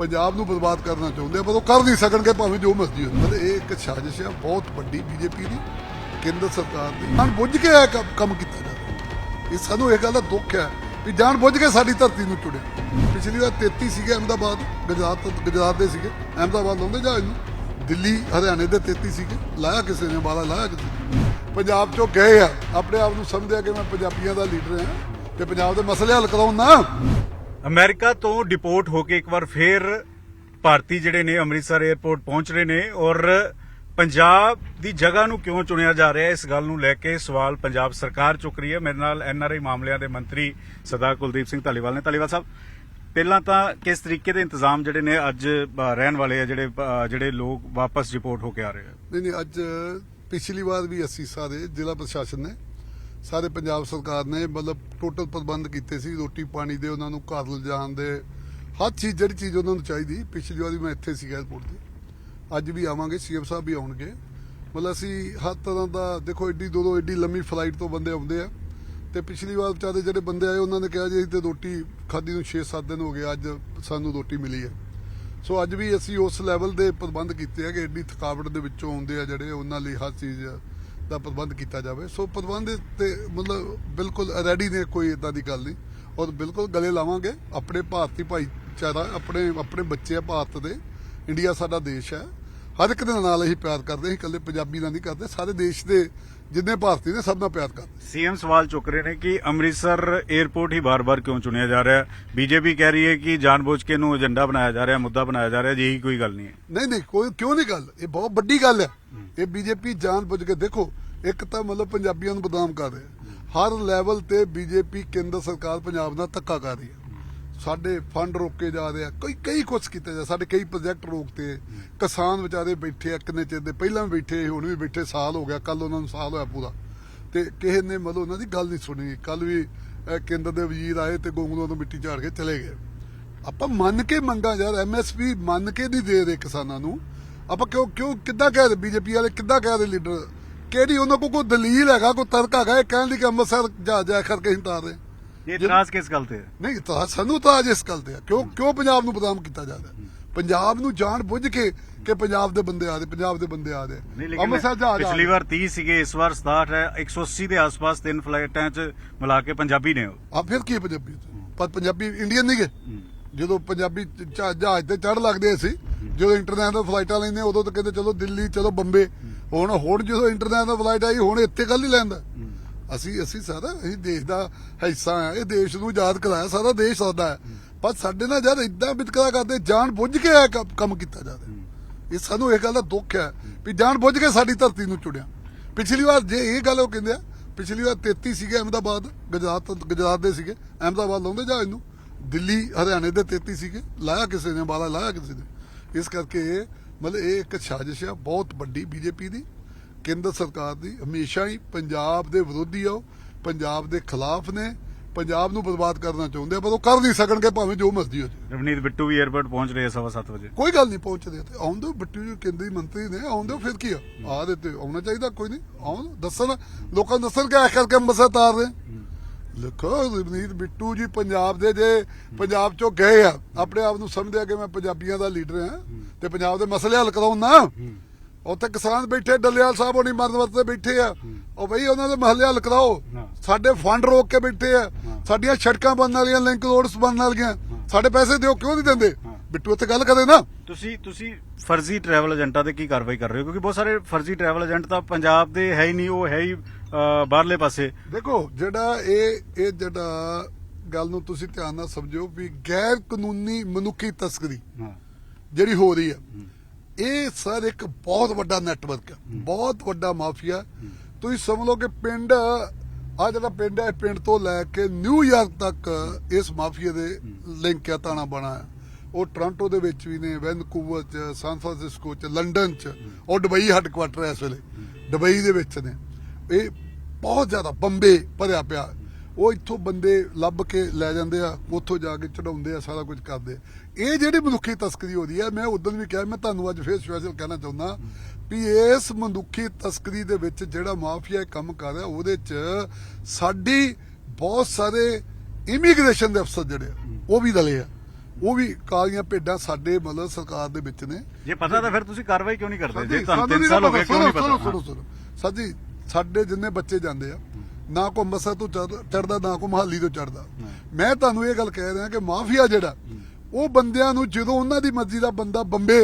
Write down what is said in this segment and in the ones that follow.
ਪੰਜਾਬ ਨੂੰ ਬਰਬਾਦ ਕਰਨਾ ਚਾਹੁੰਦੇ ਆ, ਪਰ ਉਹ ਕਰ ਨਹੀਂ ਸਕਣਗੇ, ਭਾਵੇਂ ਜੋ ਮਰਜ਼ੀ ਹੋਵੇ ਮਤਲਬ ਇਹ ਇੱਕ ਸਾਜ਼ਿਸ਼ ਆ, ਬਹੁਤ ਵੱਡੀ ਬੀਜੇਪੀ ਦੀ, ਕੇਂਦਰ ਸਰਕਾਰ ਦੀ। ਜਾਣ ਬੁੱਝ ਕੇ ਇਹ ਕੰਮ- ਕੰਮ ਕੀਤਾ ਜਾਂਦਾ ਇਹ ਸਾਨੂੰ ਇਹ ਗੱਲ ਦਾ ਦੁੱਖ ਹੈ ਵੀ ਜਾਣ ਬੁੱਝ ਕੇ ਸਾਡੀ ਧਰਤੀ ਨੂੰ ਚੁੜਿਆ ਪਿਛਲੀ ਵਾਰ 33 ਸੀਗੇ ਅਹਿਮਦਾਬਾਦ, ਗੁਜਰਾਤ ਗੁਜਰਾਤ ਦੇ ਸੀਗੇ। ਅਹਿਮਦਾਬਾਦ ਲਾਉਂਦੇ ਜਾ ਨੂੰ ਦਿੱਲੀ, ਹਰਿਆਣੇ ਦੇ 33 ਸੀਗੇ। ਲਾਇਆ ਕਿਸੇ ਨੇ, ਬਾਲਾ ਲਾਇਆ ਕਿਸੇ ਨੇ। ਪੰਜਾਬ ਚੋਂ ਗਏ ਆ। ਆਪਣੇ ਆਪ ਨੂੰ ਸਮਝਿਆ ਕਿ ਮੈਂ ਪੰਜਾਬੀਆਂ ਦਾ ਲੀਡਰ ਹਾਂ ਤੇ ਪੰਜਾਬ ਦੇ ਮਸਲੇ ਹੱਲ ਕਰਾਉਣ ਨਾ। ਅਮਰੀਕਾ ਤੋਂ ਡਿਪੋਰਟ ਹੋ ਕੇ ਇੱਕ ਵਾਰ ਫੇਰ ਭਾਰਤੀ ਜਿਹੜੇ ਨੇ ਅੰਮ੍ਰਿਤਸਰ 에ਅਰਪੋਰਟ ਪਹੁੰਚ ਰਹੇ ਨੇ ਔਰ ਪੰਜਾਬ ਦੀ ਜਗ੍ਹਾ ਨੂੰ ਕਿਉਂ ਚੁਣਿਆ ਜਾ ਰਿਹਾ ਇਸ ਗੱਲ ਨੂੰ ਲੈ ਕੇ ਸਵਾਲ ਪੰਜਾਬ ਸਰਕਾਰ ਚੁੱਕ ਰਹੀ ਹੈ। ਮੇਰੇ ਨਾਲ ਐਨਆਰਆਈ ਮਾਮਲਿਆਂ ਦੇ ਮੰਤਰੀ ਸਰਦਾਰ ਕੁਲਦੀਪ ਸਿੰਘ ਧਾਲੀਵਾਲ ਨੇ। ਧਾਲੀਵਾਲ ਸਾਹਿਬ, ਪਹਿਲਾਂ ਤਾਂ ਕਿਸ ਤਰੀਕੇ ਦੇ ਇੰਤਜ਼ਾਮ ਜਿਹੜੇ ਨੇ ਅੱਜ ਰਹਿਣ ਵਾਲੇ ਆ ਜਿਹੜੇ ਜਿਹੜੇ ਲੋਕ ਵਾਪਸ ਡਿਪੋਰਟ ਹੋ ਕੇ ਆ ਰਹੇ ਆ? ਨਹੀਂ ਨਹੀਂ, ਅੱਜ ਪਿਛਲੀ ਵਾਰ ਵੀ ਅਸੀਂ ਸਾਰੇ ਜ਼ਿਲ੍ਹਾ ਪ੍ਰਸ਼ਾਸਨ ਨੇ ਸਾਰੇ ਪੰਜਾਬ ਸਰਕਾਰ ਨੇ ਮਤਲਬ ਟੋਟਲ ਪ੍ਰਬੰਧ ਕੀਤੇ ਸੀ, ਰੋਟੀ ਪਾਣੀ ਦੇ, ਉਹਨਾਂ ਨੂੰ ਘਰ ਲਿਜਾਣ ਦੇ, ਹਰ ਚੀਜ਼, ਜਿਹੜੀ ਚੀਜ਼ ਉਹਨਾਂ ਨੂੰ ਚਾਹੀਦੀ, ਪਿਛਲੀ ਵਾਰੀ ਮੈਂ ਇੱਥੇ ਸੀ ਏਅਰਪੋਰਟ ਤੇ। ਅੱਜ ਵੀ ਆਵਾਂਗੇ, ਸੀਐਮ ਸਾਹਿਬ ਵੀ ਆਉਣਗੇ। ਮਤਲਬ ਅਸੀਂ ਹਰ ਤਰ੍ਹਾਂ ਦਾ, ਦੇਖੋ ਏਡੀ ਦੂਰੋਂ ਐਡੀ ਲੰਮੀ ਫਲਾਈਟ ਤੋਂ ਬੰਦੇ ਆਉਂਦੇ ਆ। ਤੇ ਪਿਛਲੀ ਵਾਰ ਵਿਚਾਰੇ ਜਿਹੜੇ ਬੰਦੇ ਆਏ, ਉਹਨਾਂ ਨੇ ਕਿਹਾ ਜੀ ਅਸੀਂ ਤੇ ਰੋਟੀ ਖਾਦੀ ਨੂੰ 6-7 ਦਿਨ ਹੋ ਗਏ, ਅੱਜ ਸਾਨੂੰ ਰੋਟੀ ਮਿਲੀ ਹੈ। ਸੋ ਅੱਜ ਵੀ ਅਸੀਂ ਉਸ ਲੈਵਲ ਦੇ ਪ੍ਰਬੰਧ ਕੀਤੇ ਆ ਕਿ ਐਡੀ ਥਕਾਵਟ ਦੇ ਵਿੱਚੋਂ ਆਉਂਦੇ ਆ ਜਿਹੜੇ, ਉਹਨਾਂ ਲਈ ਹਰ ਚੀਜ਼ ਦਾ ਪ੍ਰਬੰਧ ਕੀਤਾ ਜਾਵੇ। ਸੋ ਪ੍ਰਬੰਧ ਤੇ ਮਤਲਬ ਬਿਲਕੁਲ ਰੈਡੀ ਨੇ ਕੋਈ ਇਦਾਂ ਦੀ ਗੱਲ ਨਹੀਂ। ਔਰ ਬਿਲਕੁਲ ਗਲੇ ਲਾਵਾਂਗੇ। ਆਪਣੇ ਭਾਰਤੀ ਭਾਈਚਾਰਾ, ਆਪਣੇ ਆਪਣੇ ਬੱਚੇ ਆ ਭਾਰਤ ਦੇ। ਇੰਡੀਆ ਸਾਡਾ ਦੇਸ਼ ਹੈ। ਹਰ ਇੱਕ ਦੇ ਨਾਲ ਅਸੀਂ ਪਿਆਰ ਕਰਦੇ ਹਾਂ ਇਕੱਲੇ ਪੰਜਾਬੀ ਨਾਲ ਨਹੀਂ ਕਰਦੇ ਸਾਰੇ ਦੇਸ਼ ਦੇ ਜਿੰਨੇ ਭਾਰਤੀ ਨੇ ਸਭ ਨਾਲ ਪਿਆਰ ਕਰਦੇ ਸੀਐਮ ਸਵਾਲ ਚੁੱਕ ਰਹੇ ਨੇ ਕਿ ਅੰਮ੍ਰਿਤਸਰ 에ਅਰਪੋਰਟ ਹੀ ਬਾਰ-ਬਾਰ ਕਿਉਂ ਚੁਣਿਆ ਜਾ ਰਿਹਾ? ਹੈ ਬੀਜੇਪੀ ਕਹਿ ਰਹੀ ਹੈ ਕਿ ਜਾਣਬੁੱਝ ਕੇ ਇਹਨੂੰ ਏਜੰਡਾ ਬਣਾਇਆ ਜਾ ਰਿਹਾ ਮੁੱਦਾ ਬਣਾਇਆ ਜਾ ਰਿਹਾ ਜੀ ਕੋਈ ਗੱਲ ਨਹੀਂ ਹੈ। ਨਹੀਂ ਨਹੀਂ ਕੋਈ ਕਿਉਂ ਨਹੀਂ ਗੱਲ? ਇਹ ਬਹੁਤ ਵੱਡੀ ਗੱਲ ਹੈ। ਇਹ ਬੀਜੇਪੀ ਜਾਣ ਬੁੱਝ ਕੇ ਦੇਖੋ ਇੱਕ ਤਾਂ ਮਤਲਬ ਪੰਜਾਬੀਆਂ ਨੂੰ ਬਦਨਾਮ ਕਰ ਰਿਹਾ। ਹਰ ਲੈਵਲ ਤੇ ਬੀਜੇਪੀ ਕੇਂਦਰ ਸਰਕਾਰ ਪੰਜਾਬ ਨਾਲ ਧੱਕਾ ਕਰ ਰਹੀ ਹੈ। ਸਾਡੇ ਫੰਡ ਰੋਕੇ ਜਾ ਰਹੇ ਆ ਕਈ ਕਈ ਕੁਛ ਕੀਤੇ ਜਾ ਸਾਡੇ ਕਈ ਪ੍ਰੋਜੈਕਟ ਰੋਕਤੇ ਕਿਸਾਨ ਵਿਚਾਰੇ ਬੈਠੇ ਆ ਕਿੰਨੇ ਚਿਰ ਦੇ ਪਹਿਲਾਂ ਵੀ ਬੈਠੇ ਹੁਣ ਵੀ ਬੈਠੇ ਸਾਲ ਹੋ ਗਿਆ ਕੱਲ ਉਹਨਾਂ ਨੂੰ ਸਾਲ ਹੋਇਆ ਪੂਰਾ। ਤੇ ਕਿਸੇ ਨੇ ਮਤਲਬ ਉਹਨਾਂ ਦੀ ਗੱਲ ਨਹੀਂ ਸੁਣੀ। ਕੱਲ ਵੀ ਕੇਂਦਰ ਦੇ ਵਜ਼ੀਰ ਆਏ ਤੇ ਗੋਂਗਲੂਆਂ ਤੋਂ ਮਿੱਟੀ ਝਾੜ ਕੇ ਚਲੇ ਗਏ। ਆਪਾਂ ਮੰਨ ਕੇ ਮੰਗਾ ਯਾਰ ਐਮਐਸਪੀ ਮੰਨ ਕੇ ਨਹੀਂ ਦੇ ਰਹੇ ਕਿਸਾਨਾਂ ਨੂੰ। ਆਪਾਂ ਕਿਉਂ ਕਿਉਂ ਕਿੱਦਾਂ ਕਹਿ ਰਹੇ ਬੀਜੇਪੀ ਵਾਲੇ ਕਿੱਦਾਂ ਕਹਿ ਰਹੇ ਲੀਡਰ ਕਿਹੜੀ ਉਹਨਾਂ ਕੋਲ ਕੋਈ ਦਲੀਲ ਹੈਗਾ ਕੋਈ ਤਰਕ ਹੈਗਾ ਇਹ ਕਹਿਣ ਦੀ ਕਿ ਅੰਮ੍ਰਿਤਸਰ ਜਾ ਜਾ ਕਰਕੇ ਹਿੰਤਾ ਰਹੇ। ਇਹ ਇਤਰਾਜ਼ ਕਿਸ ਗੱਲ ਤੇ ਹੈ? ਨਹੀਂ ਤਾਂ ਸਾਨੂੰ ਤਾਂ ਅੱਜ ਇਸ ਗੱਲ ਤੇ ਆ ਕਿਉਂ ਕਿਉਂ ਪੰਜਾਬ ਨੂੰ ਬਦਨਾਮ ਕੀਤਾ ਜਾ ਰਿਹਾ ਪੰਜਾਬ ਨੂੰ ਜਾਣ ਬੁੱਝ ਕੇ ਕਿ ਪੰਜਾਬ ਦੇ ਬੰਦੇ ਆ ਰਹੇ ਪੰਜਾਬ ਦੇ ਬੰਦੇ ਆ ਨਹੀਂ ਰਹੇ ਲੇਕਿਨ ਅੰਮ੍ਰਿਤਸਰ ਜਾ ਜਾ ਪਿਛਲੀ ਵਾਰ 30 ਸੀਗੇ ਇਸ ਵਾਰ 67 ਹੈ। 180 ਦੇ ਆਸ-ਪਾਸ ਤਿੰਨ ਫਲਾਈਟਾਂ 'ਚ ਮਿਲਾ ਕੇ ਪੰਜਾਬੀ ਨੇ ਉਹ। ਆ ਫਿਰ ਕੀ ਹੈ। ਪੰਜਾਬੀ? ਪਰ ਪੰਜਾਬੀ ਇੰਡੀਅਨ ਨਹੀਂ ਗਏ ਜਦੋਂ ਪੰਜਾਬੀ ਜਹਾ- ਜਹਾਜ਼ ਤੇ ਚੜ ਲੱਗਦੇ ਸੀ ਜਦੋਂ ਇੰਟਰਨੈਸ਼ਨਲ ਫਲਾਈਟਾਂ ਲੈਂਦੇ ਉਦੋਂ ਤਾਂ ਕਹਿੰਦੇ ਚਲੋ ਦਿੱਲੀ ਚਲੋ ਬੰਬੇ। ਹੁਣ ਹੁਣ ਜਦੋਂ ਇੰਟਰਨੈਸ਼ਨਲ ਫਲਾਈਟ ਆਈ ਹੁਣ ਇੱਥੇ ਕੱਲ ਹੀ ਲੈਂਦਾ। ਅਸੀਂ ਅਸੀਂ ਸਾਰਾ ਅਸੀਂ ਦੇਸ਼ ਦਾ ਹਿੱਸਾ ਆ ਇਹ ਦੇਸ਼ ਨੂੰ ਆਜ਼ਾਦ ਕਰਾਇਆ, ਸਾਰਾ ਦੇਸ਼ ਸਾਡਾ ਹੈ। ਪਰ ਸਾਡੇ ਨਾਲ ਜਦ ਇਦਾਂ ਵਿਤਕਰਾ ਕਰਦੇ, ਜਾਣ ਬੁੱਝ ਕੇ ਇਹ ਕੰਮ- ਕੀਤਾ ਜਾ ਇਹ ਸਾਨੂੰ ਇਹ ਗੱਲ ਦਾ ਦੁੱਖ ਹੈ ਵੀ ਜਾਣ ਬੁੱਝ ਕੇ ਸਾਡੀ ਧਰਤੀ ਨੂੰ ਚੁੜਿਆ ਪਿਛਲੀ ਵਾਰ ਜੇ ਇਹ ਗੱਲ ਉਹ ਕਹਿੰਦੇ ਆ, ਪਿਛਲੀ ਵਾਰ 33 ਸੀਗੇ ਅਹਿਮਦਾਬਾਦ, ਗੁਜਰਾਤ ਗੁਜਰਾਤ ਦੇ ਸੀਗੇ, ਅਹਿਮਦਾਬਾਦ ਲਾਉਂਦੇ ਜਹਾਜ਼ ਨੂੰ ਦਿੱਲੀ, ਹਰਿਆਣੇ ਦੇ 33 ਸੀਗੇ, ਲਾਇਆ ਕਿਸੇ ਨੇ ਬਾਲਾ ਲਾਇਆ ਕਿਸੇ ਨੇ। ਇਸ ਕਰਕੇ ਮਤਲਬ ਇਹ ਇੱਕ ਸਾਜ਼ਿਸ਼ ਆ, ਬਹੁਤ ਵੱਡੀ ਬੀਜੇਪੀ ਦੀ। ਕੇਂਦਰ ਸਰਕਾਰ ਦੀ ਹਮੇਸ਼ਾ ਹੀ ਪੰਜਾਬ ਦੇ ਵਿਰੋਧੀ ਆ ਪੰਜਾਬ ਦੇ ਖਿਲਾਫ ਨੇ ਪੰਜਾਬ ਨੂੰ ਬਰਬਾਦ ਕਰਨਾ ਚਾਹੁੰਦੇ ਆ ਪਰ ਉਹ ਕਰ ਨਹੀਂ ਸਕਣਗੇ ਭਾਵੇਂ ਜੋ ਮਰਜ਼ੀ ਹੋ ਜਾਵੇ। ਰਵਨੀਤ ਬਿੱਟੂ ਵੀ 에ਅਰਪੋਰਟ ਪਹੁੰਚ ਰਹੇ ਆ ਸਵਾ ਸੱਤ ਵਜੇ। ਕੋਈ ਗੱਲ ਨਹੀਂ ਪਹੁੰਚਦੇ ਤੇ ਆਉਂਦੇ ਬੱਟੂ ਜੀ ਕੇਂਦਰੀ ਮੰਤਰੀ ਨੇ ਆਉਂਦੇ ਫਿਰ ਕੀ ਆ? ਆ ਦੇ ਤੇ ਆਉਣਾ ਚਾਹੀਦਾ ਕੋਈ ਨਹੀਂ ਆਉਣ ਦੱਸਣ ਲੋਕਾਂ ਨੂੰ ਦੱਸਣ ਕਿ ਆ ਕਰਕੇ ਅੰਮ੍ਰਿਤਸਰ ਤਾਰ ਰਹੇ। ਲਿਖੋ ਰਵਨੀਤ ਬਿੱਟੂ ਜੀ ਪੰਜਾਬ ਦੇ ਜੇ ਪੰਜਾਬ ਚੋਂ ਗਏ ਆ ਆਪਣੇ ਆਪ ਨੂੰ ਸਮਝਿਆ ਕਿ ਮੈਂ ਪੰਜਾਬੀਆਂ ਦਾ ਲੀਡਰ ਹਾਂ ਤੇ ਪੰਜਾਬ ਦੇ ਮਸਲੇ ਹੱਲ ਕਰਾਉਣ ਉੱਥੇ ਕਿਸਾਨ ਬੈਠੇ ਡੱਲੇਵਾਲ ਸਾਹਿਬ ਹੋਣੀ ਮਰਨ ਵਰਤੇ ਬੈਠੇ ਆ। ਉਹ ਬਈ ਉਹਨਾਂ ਦੇ ਮਸਲੇ ਹੱਲ ਕਰਾਓ। ਸਾਡੇ ਫੰਡ ਰੋਕ ਕੇ ਬੈਠੇ ਆ। ਸਾਡੀਆਂ ਸੜਕਾਂ ਬਣਨ ਵਾਲੀਆਂ ਲਿੰਕ ਰੋਡਸ ਬਣਨ ਵਾਲੀਆਂ ਸਾਡੇ ਪੈਸੇ ਦਿਓ ਕਿਉਂ ਨਹੀਂ ਦਿੰਦੇ? ਬਿੱਟੂ ਉੱਥੇ ਗੱਲ ਕਰੇ ਨਾ। ਤੁਸੀਂ ਤੁਸੀਂ ਫਰਜ਼ੀ ਟਰੈਵਲ ਏਜੰਟਾਂ ਤੇ ਕੀ ਕਾਰਵਾਈ ਕਰ ਰਹੇ ਹੋ? ਕਿਉਂਕਿ ਬਹੁਤ ਸਾਰੇ ਫਰਜ਼ੀ ਟਰੈਵਲ ਏਜੰਟ ਤਾਂ ਪੰਜਾਬ ਦੇ ਹੈ ਹੀ ਨਹੀਂ ਉਹ ਹੈ ਹੀ ਬਾਹਰਲੇ ਪਾਸੇ। ਦੇਖੋ ਜਿਹੜਾ ਇਹ ਇਹ ਜਿਹੜਾ ਗੱਲ ਨੂੰ ਤੁਸੀਂ ਧਿਆਨ ਨਾਲ ਸਮਝੋ ਵੀ ਗੈਰ ਕਾਨੂੰਨੀ ਮਨੁੱਖੀ ਤਸਕਰੀ ਜਿਹੜੀ ਹੋ ਰਹੀ ਹੈ। ਇਹ ਸਰ ਇੱਕ ਬਹੁਤ ਵੱਡਾ ਨੈਟਵਰਕ ਹੈ। ਬਹੁਤ ਵੱਡਾ ਮਾਫੀਆ। ਤੁਸੀਂ ਸਮਝ ਲਓ ਕਿ ਪਿੰਡ ਆ ਜਿਹੜਾ ਪਿੰਡ ਹੈ ਪਿੰਡ ਤੋਂ ਲੈ ਕੇ ਨਿਊਯਾਰਕ ਤੱਕ ਇਸ ਮਾਫੀਆ ਦੇ ਲਿੰਕ ਆ ਤਾਣਾ ਬਣਾ ਉਹ ਟੋਰਾਂਟੋ ਦੇ ਵਿੱਚ ਵੀ ਨੇ ਵੈਨਕੂਵਰ ਚ ਸਾਨ ਫਰਾਂਸਿਸਕੋ ਚ ਲੰਡਨ ਚ ਉਹ ਦੁਬਈ ਹੈੱਡਕੁਆਟਰ ਹੈ ਇਸ ਵੇਲੇ। ਦੁਬਈ ਦੇ ਵਿੱਚ ਨੇ। ਇਹ ਬਹੁਤ ਜ਼ਿਆਦਾ ਬੰਬੇ ਭਰਿਆ ਪਿਆ। ਉਹ ਇੱਥੋਂ ਬੰਦੇ ਲੱਭ ਕੇ ਲੈ ਜਾਂਦੇ ਆ ਉੱਥੋਂ ਜਾ ਕੇ ਚੜਾਉਂਦੇ ਆ ਸਾਰਾ ਕੁਝ ਕਰਦੇ। ਇਹ ਜਿਹੜੀ ਮਨੁੱਖੀ ਤਸਕਰੀ ਹੋ ਰਹੀ ਹੈ ਮੈਂ ਉਦੋਂ ਵੀ ਕਿਹਾ ਮੈਂ ਤੁਹਾਨੂੰ ਅੱਜ ਫੇਰ ਸਪੈਸ਼ਲ ਕਹਿਣਾ ਚਾਹੁੰਦਾ ਵੀ ਇਸ ਮਨੁੱਖੀ ਤਸਕਰੀ ਦੇ ਵਿੱਚ ਜਿਹੜਾ ਮਾਫੀਆ ਕੰਮ ਕਰ ਰਿਹਾ ਉਹਦੇ 'ਚ ਸਾਡੀ ਬਹੁਤ ਸਾਰੇ ਇਮੀਗ੍ਰੇਸ਼ਨ ਦੇ ਅਫਸਰ ਜਿਹੜੇ ਉਹ ਵੀ ਦਲੇ ਆ। ਉਹ ਵੀ ਕਾਲੀਆਂ ਭੇਡਾਂ ਸਾਡੇ ਮਤਲਬ ਸਰਕਾਰ ਦੇ ਵਿੱਚ ਨੇ। ਜੇ ਪਤਾ ਤਾਂ ਫਿਰ ਤੁਸੀਂ ਕਾਰਵਾਈ ਕਿਉਂ ਨਹੀਂ ਕਰਦੇ? ਜੇ ਤੁਹਾਨੂੰ ਸਾਨੂੰ 3 ਨਹੀਂ ਸਾਲ ਹੋ ਗਏ ਕਿਉਂ ਨਹੀਂ ਪਤਾ? ਸੁਣੋ ਸੁਣੋ। ਸਾਡੀ ਸਾਡੇ ਜਿੰਨੇ ਬੱਚੇ ਜਾਂਦੇ ਆ ਨਾ ਕੋ ਅੰਮ੍ਰਿਤਸਰ ਤੋਂ ਚੜਦਾ ਨਾ ਕੋ ਮਹਾਲੀ ਤੋਂ ਚੜਦਾ ਮੈਂ ਤੁਹਾਨੂੰ ਇਹ ਗੱਲ ਕਹਿ ਰਿਹਾ ਕਿ ਮਾਫੀਆ ਜਿਹੜਾ ਉਹ ਬੰਦਿਆਂ ਨੂੰ ਜਦੋਂ ਉਹਨਾਂ ਦੀ ਮਰਜ਼ੀ ਦਾ ਬੰਦਾ ਬੰਬੇ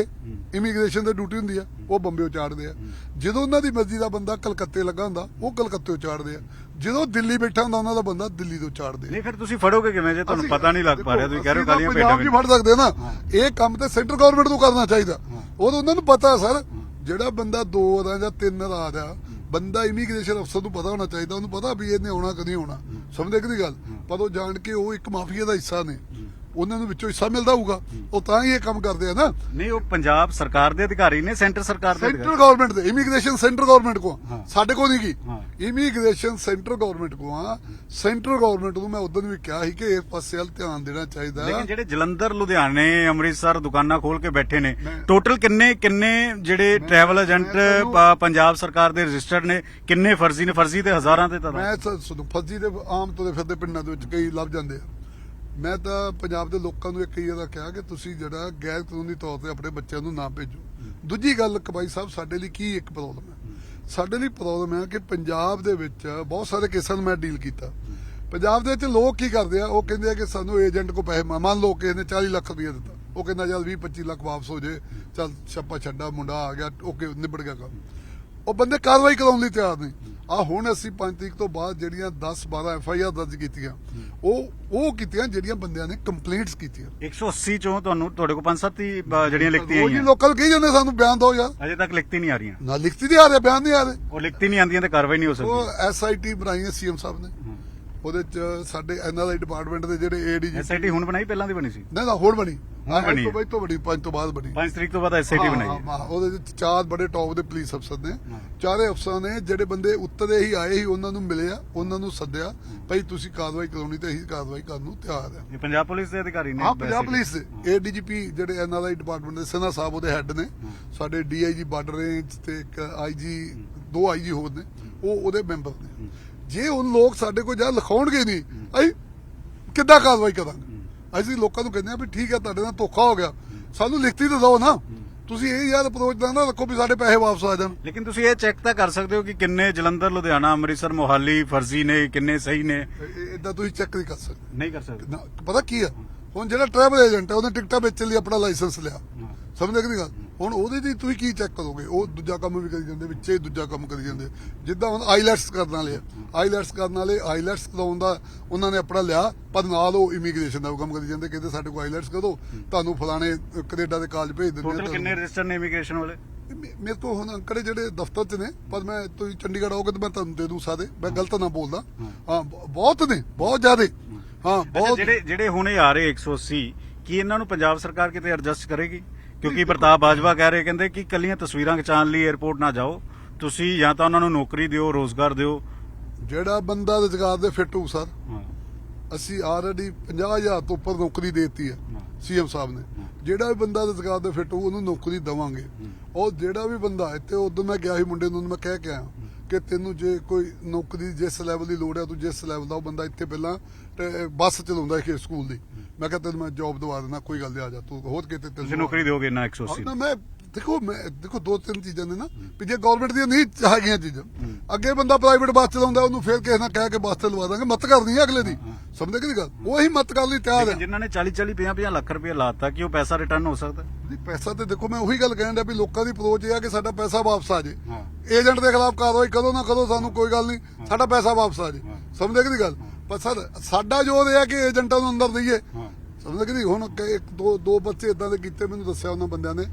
ਇਮੀਗ੍ਰੇਸ਼ਨ ਤੇ ਡਿਊਟੀ ਹੁੰਦੀ ਆ ਉਹ ਬੰਬੇ ਉਚਾੜਦੇ ਆ। ਜਦੋਂ ਉਹਨਾਂ ਦੀ ਮਰਜ਼ੀ ਦਾ ਬੰਦਾ ਕਲਕੱਤੇ ਲੱਗਾ ਹੁੰਦਾ ਉਹ ਕਲਕੱਤੇ ਉਚਾੜਦੇ ਆ। ਜਦੋਂ ਦਿੱਲੀ ਬੈਠਾ ਹੁੰਦਾ ਉਹਨਾਂ ਦਾ ਬੰਦਾ ਦਿੱਲੀ ਤੋਂ ਉਚਾੜਦੇ ਨਹੀਂ ਫਿਰ ਤੁਸੀਂ ਫੜੋਗੇ ਕਿਵੇਂ ਜੇ? ਤੁਹਾਨੂੰ ਪਤਾ ਨਹੀਂ ਲੱਗ ਪਾ ਰਿਹਾ ਤੁਸੀਂ ਕਹਿ ਰਹੇ ਹੋ ਕਾਲੀਆਂ ਭੇਡਾਂ 'ਚ ਫੜ ਸਕਦੇ ਨਾ। ਇਹ ਕੰਮ ਤੇ ਸੈਂਟਰ ਗਵਰਨਮੈਂਟ ਨੂੰ ਕਰਨਾ ਚਾਹੀਦਾ। ਉਹ ਤਾਂ ਉਹਨਾਂ ਨੂੰ ਪਤਾ ਸਰ ਜਿਹੜਾ ਬੰਦਾ ਦੋ ਦਾ ਜਾਂ ਤਿੰਨ ਰਾਤ ਆ ਬੰਦਾ ਇਮੀਗ੍ਰੇਸ਼ਨ ਅਫਸਰ ਨੂੰ ਪਤਾ ਹੋਣਾ ਚਾਹੀਦਾ ਉਹਨੂੰ ਪਤਾ ਵੀ ਇਹਨੇ ਆਉਣਾ ਕਦੀ ਆਉਣਾ। ਸਮਝਦੇ ਕਿ ਨਹੀਂ ਗੱਲ? ਪਰ ਉਹ ਜਾਣ ਕੇ ਉਹ ਇੱਕ ਮਾਫੀਆ ਦਾ ਹਿੱਸਾ ਨੇ। ਉਹਨਾਂ ਨੂੰ ਵਿੱਚੋਂ ਹਿੱਸਾ ਮਿਲਦਾ ਹੋਊਗਾ। ਉਹ ਤਾਂ ਹੀ ਇਹ ਕੰਮ ਕਰਦੇ ਆ ਨਾ। ਨਹੀਂ ਉਹ ਪੰਜਾਬ ਸਰਕਾਰ ਦੇ ਅਧਿਕਾਰੀ ਨੇ ਸੈਂਟਰ ਸਰਕਾਰ ਦੇ ਸੈਂਟਰ ਗਵਰਨਮੈਂਟ ਦੇ ਇਮੀਗ੍ਰੇਸ਼ਨ ਸੈਂਟਰ ਗਵਰਨਮੈਂਟ ਕੋ। ਸਾਡੇ ਕੋ ਨਹੀਂ। ਕੀ ਇਮੀਗ੍ਰੇਸ਼ਨ ਸੈਂਟਰ ਗਵਰਨਮੈਂਟ ਕੋ ਆ। ਸੈਂਟਰ ਗਵਰਨਮੈਂਟ ਨੂੰ ਮੈਂ ਉਦੋਂ ਵੀ ਕਿਹਾ ਸੀ ਕਿ ਇਸ ਪਾਸੇ ਵੱਲ ਧਿਆਨ ਦੇਣਾ ਚਾਹੀਦਾ। ਲੇਕਿਨ ਜਿਹੜੇ ਜਲੰਧਰ ਲੁਧਿਆਣੇ ਅੰਮ੍ਰਿਤਸਰ ਦੁਕਾਨਾਂ ਖੋਲ ਕੇ ਬੈਠੇ ਨੇ ਟੋਟਲ ਕਿੰਨੇ ਕਿੰਨੇ ਜਿਹੜੇ ਟਰੈਵਲ ਏਜੰਟ ਪੰਜਾਬ ਸਰਕਾਰ ਦੇ ਰਜਿਸਟਰਡ ਨੇ ਕਿੰਨੇ ਫਰਜ਼ੀ ਨੇ? ਫਰਜ਼ੀ ਤੇ ਹਜ਼ਾਰਾਂ ਤੇ ਤਾਂ ਮੈਂ ਫੱਜੀ ਦੇ ਆਮ ਤੁਰੇ ਫਿਰਦੇ ਪਿੰਡਾਂ ਦੇ ਵਿੱਚ ਕਈ ਲੱਭ ਜਾਂਦੇ ਆ। ਮੈਂ ਤਾਂ ਪੰਜਾਬ ਦੇ ਲੋਕਾਂ ਨੂੰ ਇੱਕ ਹੀ ਇਹਦਾ ਕਿਹਾ ਕਿ ਤੁਸੀਂ ਜਿਹੜਾ ਗੈਰ ਕਾਨੂੰਨੀ ਤੌਰ ਤੇ ਆਪਣੇ ਬੱਚਿਆਂ ਨੂੰ ਨਾ ਭੇਜੋ। ਦੂਜੀ ਗੱਲ ਕਬਾਈ ਸਾਹਿਬ, ਸਾਡੇ ਲਈ ਕੀ ਇੱਕ ਪ੍ਰੋਬਲਮ ਹੈ? ਸਾਡੇ ਲਈ ਪ੍ਰੋਬਲਮ ਹੈ ਕਿ ਪੰਜਾਬ ਦੇ ਵਿੱਚ ਬਹੁਤ ਸਾਰੇ ਕੇਸਾਂ ਨੂੰ ਮੈਂ ਡੀਲ ਕੀਤਾ। ਪੰਜਾਬ ਦੇ ਵਿੱਚ ਲੋਕ ਕੀ ਕਰਦੇ ਆ? ਉਹ ਕਹਿੰਦੇ ਆ ਕਿ ਸਾਨੂੰ ਏਜੰਟ ਕੋ ਪੈਸੇ ਮੰਨ ਲਓ ਕਿ ਇਹਨੇ 40 ਲੱਖ ਰੁਪਏ ਦਿੱਤਾ। ਉਹ ਕਹਿੰਦਾ, ਚੱਲ 20 25 ਲੱਖ ਵਾਪਸ ਹੋ ਜੇ। ਚੱਲ, ਛੱਪਾ ਛੱਡਾ, ਮੁੰਡਾ ਆ ਗਿਆ, ਓਕੇ, ਨਿਬੜ ਗਿਆ ਕੰਮ। ਉਹ ਬੰਦੇ ਕਾਰਵਾਈ ਕਰਾਉਣ ਲਈ ਤਿਆਰ ਨਹੀਂ ਆ ਹੁਣ ਅਸੀਂ 5 ਤਰੀਕ ਤੋਂ ਬਾਅਦ ਜਿਹੜੀਆਂ 10 12 ਐਫ ਆਈ ਆਰ ਦਰਜ ਕੀਤੀਆਂ ਉਹ ਉਹ ਕੀਤੀਆਂ ਜਿਹੜੀਆਂ ਬੰਦਿਆਂ ਨੇ ਕੰਪਲੇਂਟਸ ਕੀਤੀਆਂ। 180 ਚੋਂ ਤੁਹਾਨੂੰ ਤੁਹਾਡੇ ਕੋਲ ਪੰਜ ਸੱਤ ਹੀ ਬ- ਜਿਹੜੀਆਂ ਲਿਖਤੀਆਂ ਉਹ ਜੀ ਆਈਆਂ। ਲੋਕਾਂ ਨੂੰ ਕਹੀ ਜਾਂਦੇ ਸਾਨੂੰ ਬਿਆਨ ਦਿਓ ਯਾਰ। ਅਜੇ ਤੱਕ ਲਿਖਤੀ ਨਹੀਂ ਆ ਰਹੀਆਂ। ਨਾ ਲਿਖਤੀ ਨਹੀਂ ਆ ਰਹੇ ਬਿਆਨ ਨਹੀਂ ਆ ਰਹੇ। ਉਹ ਲਿਖਤੀ ਨਹੀਂ ਆਉਂਦੀਆਂ ਤੇ ਕਾਰਵਾਈ ਨਹੀਂ ਹੋ ਉਹ ਸਕਦੀ ਐਸ ਆਈ ਟੀ ਬਣਾਈ ਹੈ ਸੀਐਮ ਸਾਹਿਬ ਨੇ। ਉਹਦੇ ਚ ਸਾਡੇ ਐਨਆਰਆਈ ਡਿਪਾਰਟਮੈਂਟ ਦੇ ਜਿਹੜੇ ਏਡੀਜੀ ਐਸਆਈਟੀ ਹੁਣ ਬਣਾਈ? ਪਹਿਲਾਂ ਦੀ ਬਣੀ ਸੀ? ਨਾ ਨਾ ਹੋਰ ਬਣੀ। ਹੁਣ ਬਣੀ ਤੋਂ ਹੈ। ਤੋਂ ਬੜੀ ਪੰਜ ਤੋਂ ਬਾਅਦ ਬਣੀ। 5 ਤਰੀਕ ਤੋਂ ਬਾਅਦ ਐਸਆਈਟੀ ਬਣਾਈ ਹਾਂ, ਹੈ। ਹਾਂ, ਉਹਦੇ ਵਿੱਚ ਚਾਰ ਬੜੇ ਟੌਪ ਦੇ ਪੁਲਿਸ ਅਫਸਰ ਨੇ। ਹਾਂ। ਚਾਰੇ ਅਫਸਰਾਂ ਨੇ ਜਿਹੜੇ ਬੰਦੇ ਉੱਤਰੇ ਹੀ ਆਏ ਸੀ ਉਹਨਾਂ ਨੂੰ ਮਿਲਿਆ ਉਹਨਾਂ ਨੂੰ ਸੱਦਿਆ ਭਈ ਤੁਸੀਂ ਕਾਰਵਾਈ ਕਰਾਉਣੀ ਤੇ ਅਸੀਂ ਕਾਰਵਾਈ ਕਰਨ ਨੂੰ ਤਿਆਰ ਆ। ਇਹ ਪੰਜਾਬ ਪੁਲਿਸ ਦੇ ਅਧਿਕਾਰੀ ਨੇ ਹਾਂ ਪੰਜਾਬ ਪੁਲਿਸ ਦੇ। ਏਡੀਜੀਪੀ ਜਿਹੜੇ ਐਨਆਰਆਈ ਡਿਪਾਰਟਮੈਂਟ ਦੇ ਸਨਾ ਸਾਹਿਬ ਉਹਦੇ ਹੈੱਡ ਨੇ। ਸਾਡੇ ਡੀਆਈਜੀ ਬਾਰਡਰ ਰੇਂਜ ਤੇ ਇੱਕ ਆਈਜੀ ਦੋ ਆਈਜੀ ਹੋਰ ਨੇ। ਉਹ ਉਹਦੇ ਮੈਂਬਰ ਨੇ। ਜੇ ਉਹ ਲੋਕ ਸਾਡੇ ਕੋਲ ਜਾ ਲਿਖਾਉਣਗੇ ਨਹੀਂ ਅਸੀਂ ਕਿੱਦਾਂ ਕਾਰਵਾਈ ਕਰਾਂਗੇ? ਅਸੀਂ ਲੋਕਾਂ ਨੂੰ ਕਹਿੰਦੇ ਆ ਵੀ ਠੀਕ ਹੈ ਤੁਹਾਡੇ ਨਾਲ ਧੋਖਾ ਹੋ ਗਿਆ। ਸਾਨੂੰ ਲਿਖਤੀ ਤਾਂ ਦਿਓ ਨਾ। ਤੁਸੀਂ ਇਹ ਯਾਦ ਅਪਰੋਚ ਦਾ ਨਾ ਰੱਖੋ ਵੀ ਸਾਡੇ ਪੈਸੇ ਵਾਪਸ ਆ ਜਾਣ। ਲੇਕਿਨ ਤੁਸੀਂ ਇਹ ਚੈੱਕ ਤਾਂ ਕਰ ਸਕਦੇ ਹੋ ਕਿ ਕਿੰਨੇ ਜਲੰਧਰ ਲੁਧਿਆਣਾ ਅੰਮ੍ਰਿਤਸਰ ਮੋਹਾਲੀ ਫਰਜ਼ੀ ਨੇ ਕਿੰਨੇ ਸਹੀ ਨੇ। ਇਦਾਂ ਤੁਸੀਂ ਚੈੱਕ ਨਹੀਂ ਕਰ ਸਕਦੇ। ਨਹੀਂ ਕਰ ਸਕਦੇ। ਪਤਾ ਕੀ ਆ ਹੁਣ ਜਿਹੜਾ ਟਰੈਵਲ ਏਜੰਟ ਹੈ ਉਹਨੇ ਟਿਕਟਾਂ ਵੇਚਣ ਲਈ ਆਪਣਾ ਲਾਇਸੈਂਸ ਲਿਆ। ਸਮਝਦੇ ਕਿ ਨਹੀਂ ਗੱਲ? ਹੁਣ ਉਹਦੇ ਦੀ ਤੁਸੀਂ ਕੀ ਚੈੱਕ ਕਰੋਗੇ? ਉਹ ਦੂਜਾ ਕੰਮ ਵੀ ਕਰੀ ਜਾਂਦੇ ਵਿੱਚੇ ਦੂਜਾ ਕੰਮ ਕਰੀ ਜਾਂਦੇ। ਜਿੱਦਾਂ ਹੁਣ ਆਈਲੈਟਸ ਕਰਨ ਵਾਲੇ ਆ। ਆਈਲੈਟਸ ਕਰਨ ਵਾਲੇ ਆਈਲੈਟਸ ਕਰਾਉਣ ਦਾ ਉਹਨਾਂ ਨੇ ਆਪਣਾ ਲਿਆ ਪਰ ਨਾਲ ਉਹ ਇਮੀਗ੍ਰੇਸ਼ਨ ਦਾ ਕੰਮ ਕਰੀ ਜਾਂਦੇ ਕਹਿੰਦੇ ਸਾਡੇ ਕੋਲ ਆਈਲੈਟਸ ਕਰੋ ਤੁਹਾਨੂੰ ਫਲਾਣੇ ਕੈਨੇਡਾ ਦੇ ਕਾਲਜ ਭੇਜ ਦਿੰਦੇ ਟੋਟਲ। ਕਿੰਨੇ ਰਜਿਸਟਰ ਨੇ ਇਮੀਗ੍ਰੇਸ਼ਨ ਵਾਲੇ? ਮੇਰੇ ਕੋਲ ਹੁਣ ਅੰਕੜੇ ਜਿਹੜੇ ਦਫ਼ਤਰ 'ਚ ਨੇ ਪਰ ਮੈਂ ਤੁਸੀਂ ਚੰਡੀਗੜ੍ਹ ਆਓਗੇ ਤਾਂ ਮੈਂ ਤੁਹਾਨੂੰ ਦੇ ਦੂੰ ਸਾਰੇ। ਮੈਂ ਗਲਤ ਨਾ ਬੋਲਦਾ। ਹਾਂ। ਬਹੁਤ ਨੇ ਬਹੁਤ ਜ਼ਿਆਦੇ। ਹਾਂ ਬਹੁਤ ਜਿਹੜੇ ਜਿਹੜੇ ਹੁਣੇ ਆ ਰਹੇ 180 ਕੀ ਇਹਨਾਂ ਨੂੰ ਪੰਜਾਬ ਸਰਕਾਰ ਕਿਤੇ ਐਡਜਸਟ ਕਰੇਗੀ? ਕਿਉਂਕਿ ਪ੍ਰਤਾਪ ਬਾਜਵਾ ਕਹਿ ਰਹੇ ਕਹਿੰਦੇ ਕਿ ਕੱਲੀਆਂ ਤਸਵੀਰਾਂ ਖਿਚਾਉਣ ਲਈ 에어ਪੋਰਟ ਨਾ ਜਾਓ। ਤੁਸੀਂ ਜਾਂ ਤਾਂ ਉਹਨਾਂ ਨੂੰ ਨੌਕਰੀ ਦਿਓ ਰੋਜ਼ਗਾਰ ਦਿਓ। ਜਿਹੜਾ ਬੰਦਾ ਰੁਜ਼ਗਾਰ ਦੇ ਫਿੱਟ ਹੋਊ ਸਰ ਅਸੀਂ ਆਲਰੇਡੀ 50000 ਤੋਂ ਉੱਪਰ ਨੌਕਰੀ ਦੇਤੀ ਹੈ ਸੀਐਮ ਸਾਹਿਬ ਨੇ। ਜਿਹੜਾ ਵੀ ਬੰਦਾ ਰੁਜ਼ਗਾਰ ਦੇ ਫਿੱਟ ਹੋਊ ਉਹਨੂੰ ਨੌਕਰੀ ਦੇਵਾਂਗੇ। ਉਹ ਜਿਹੜਾ ਵੀ ਬੰਦਾ ਇੱਥੇ ਉਦੋਂ ਮੈਂ ਗਿਆ ਸੀ ਮੁੰਡੇ ਨੂੰ ਮੈਂ ਕਹਿ ਕੇ ਆਇਆ। ਕਿ ਤੈਨੂੰ ਜੇ ਕੋਈ ਨੌਕਰੀ ਜਿਸ ਲੈਵਲ ਦੀ ਲੋੜ ਹੈ ਤੂੰ ਜਿਸ ਲੈਵਲ ਦਾ ਉਹ ਬੰਦਾ ਇੱਥੇ ਪਹਿਲਾਂ ਬੱਸ ਚਲਾਉਂਦਾ ਸੀ ਸਕੂਲ ਦੀ। ਮੈਂ ਕਿਹਾ ਤੈਨੂੰ ਮੈਂ ਜੌਬ ਦਵਾ ਦੇਣਾ ਕੋਈ ਗੱਲ ਨਹੀਂ ਆ ਜਾ ਤੂੰ ਹੋਰ ਕਿਤੇ ਤੈਨੂੰ ਨੌਕਰੀ ਦਿਓਗੇ ਨਾ 180 ਹਾਂ, ਨਾ ਮੈਂ ਦੇਖੋ ਮੈਂ ਦੇਖੋ ਦੋ ਤਿੰਨ ਚੀਜ਼ਾਂ ਨੇ ਨਾ ਵੀ ਜੇ ਗਵਰਨਮੈਂਟ ਦੀਆਂ ਨਹੀਂ ਹੈਗੀਆਂ ਚੀਜ਼ਾਂ ਅੱਗੇ ਬੰਦਾ ਪ੍ਰਾਈਵੇਟ ਬੱਸ ਚਲਾਉਂਦਾ ਉਹਨੂੰ ਫੇਰ ਕਿਸੇ ਨਾਲ ਕਹਿ ਕੇ ਬੱਸ ਤੇ ਲਵਾ ਦਾਂਗੇ। ਮਤ ਕਰਨੀ ਹੈ ਅਗਲੇ ਦੀ। ਸਮਝਦੇ ਕਿ ਨਹੀਂ ਗੱਲ? ਉਹੀ ਮਤ ਕਰਨ ਲਈ ਤਿਆਰ ਹੈ। ਜਿਨ੍ਹਾਂ ਨੇ 40 40 50 50 ਲੱਖ ਰੁਪਏ ਲਾਤਾ ਕਿ ਉਹ ਪੈਸਾ ਰਿਟਰਨ ਹੋ ਸਕਦਾ? ਜੀ ਪੈਸਾ ਤੇ ਦੇਖੋ ਮੈਂ ਉਹੀ ਗੱਲ ਕਹਿਣ ਡਿਆ ਵੀ ਲੋਕਾਂ ਦੀ ਅਪਰੋਚ ਇਹ ਆ ਕਿ ਸਾਡਾ ਪੈਸਾ ਵਾਪਸ ਆ ਜੇ। ਏਜੰਟ ਦੇ ਖਿਲਾਫ ਕਾਰਵਾਈ ਕਦੋਂ ਨਾ ਕਦੋਂ ਸਾਨੂੰ ਕੋਈ ਗੱਲ ਨਹੀਂ। ਸਾਡਾ ਪੈਸਾ ਵਾਪਸ ਆ ਜੇ। ਸਮਝਦੇ ਕਿ ਨਹੀਂ ਗੱਲ? ਪਰ ਸਰ ਸਾਡਾ ਜੋਰ ਇਹ ਆ ਕਿ ਏਜੰਟਾਂ ਨੂੰ ਅੰਦਰ ਦਈਏ। ਸਮਝਦੇ ਕਿ ਨਹੀਂ? ਹੁਣ ਇੱਕ ਦੋ ਦੋ ਬੱਚੇ ਇਦਾਂ ਦੇ ਕੀਤੇ ਮੈਨੂੰ ਦੱਸਿਆ ਉਹਨਾਂ ਬੰਦਿਆਂ ਨੇ।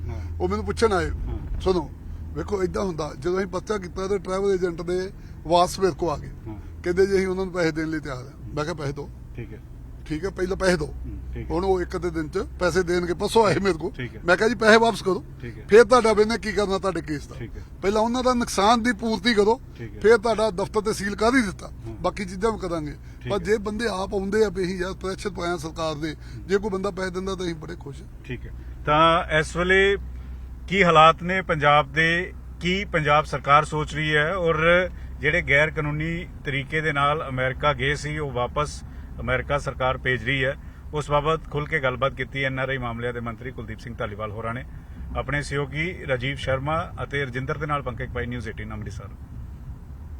ਉਹ ਮੈਨੂੰ ਪੁੱਛਣ ਆਏ। ਸੁਣੋ ਵੇਖੋ ਇਦਾਂ ਹੁੰਦਾ ਜਦੋਂ ਅਸੀਂ ਪਰਚਾ ਕੀਤਾ ਤੇ ਟਰੈਵਲ ਏਜੰਟ ਦੇ ਵਾਸ ਮੇਰੇ ਕੋ ਆ ਗਏ। ਕਹਿੰਦੇ ਜੀ ਅਸੀਂ ਉਹਨਾਂ ਨੂੰ ਪੈਸੇ ਦੇਣ ਲਈ ਤਿਆਰ ਆ। ਮੈਂ ਕਿਹਾ ਪੈਸੇ ਦਿਓ ਠੀਕ ਹੈ। ਠੀਕ ਹੈ ਪਹਿਲਾਂ ਪੈਸੇ ਹੈ ਹੁਣ ਉਹ ਇੱਕ ਦਿਨ ਚ ਪੈਸੇ ਦੇਣਗੇ ਪਰਸੋਂ ਆਏ ਮੇਰੇ ਹੈ। ਮੈਂ ਕਿਹਾ ਜੀ ਪੈਸੇ ਵਾਪਸ ਕਰੋ। ਫਿਰ ਤੁਹਾਡਾ ਬਿਨੇ ਕੀ ਕਰਨਾ ਤੁਹਾਡੇ ਕੇਸ ਦਾ। ਪਹਿਲਾਂ ਉਹਨਾਂ ਦਾ ਨੁਕਸਾਨ ਦੀ ਪੂਰਤੀ ਕਰੋ। ਫਿਰ ਤੁਹਾਡਾ ਦਫ਼ਤਰ ਤੇ ਸੀਲ ਕਰ ਹੀ ਦਿੱਤਾ। ਬਾਕੀ ਚੀਜ਼ਾਂ ਵੀ ਕਰਾਂਗੇ। ਪਰ। ਜੇ ਬੰਦੇ ਆਪ ਆਉਂਦੇ ਆ ਵੀ ਅਸੀਂ ਯਾਰ ਪ੍ਰੈਸ਼ਰ ਪਾਇਆ ਸਰਕਾਰ ਦੇ ਜੇ ਕੋਈ ਬੰਦਾ ਪੈਸੇ ਦਿੰਦਾ ਤਾਂ ਅਸੀਂ ਬੜੇ ਖੁਸ਼ ਠੀਕ ਹੈ। ਤਾਂ ਇਸ ਵੇਲੇ ਕੀ ਹਾਲਾਤ ਨੇ ਪੰਜਾਬ ਦੇ? ਕੀ ਪੰਜਾਬ ਸਰਕਾਰ ਸੋਚ ਰਹੀ ਹੈ ਔਰ ਜਿਹੜੇ ਗੈਰ ਕਾਨੂੰਨੀ ਤਰੀਕੇ ਦੇ ਨਾਲ ਅਮਰੀਕਾ ਗਏ ਸੀ, ਉਹ ਵਾਪਸ ਅਮਰੀਕਾ ਸਰਕਾਰ ਭੇਜ ਰਹੀ ਹੈ। ਉਸ ਬਾਬਤ ਖੁੱਲ ਕੇ ਗੱਲਬਾਤ ਕੀਤੀ ਐਨਆਰਆਈ ਮਾਮਲਿਆਂ ਦੇ ਮੰਤਰੀ ਕੁਲਦੀਪ ਸਿੰਘ ਧਾਲੀਵਾਲ ਹੋਰਾਂ ਨੇ। ਆਪਣੇ ਸਹਿਯੋਗੀ ਰਾਜੀਵ ਸ਼ਰਮਾ ਅਤੇ ਰਜਿੰਦਰ ਦੇ ਨਾਲ ਪੰਕਜ ਪਾਈ ਨਿਊਜ਼ 18 ਅੰਮ੍ਰਿਤਸਰ।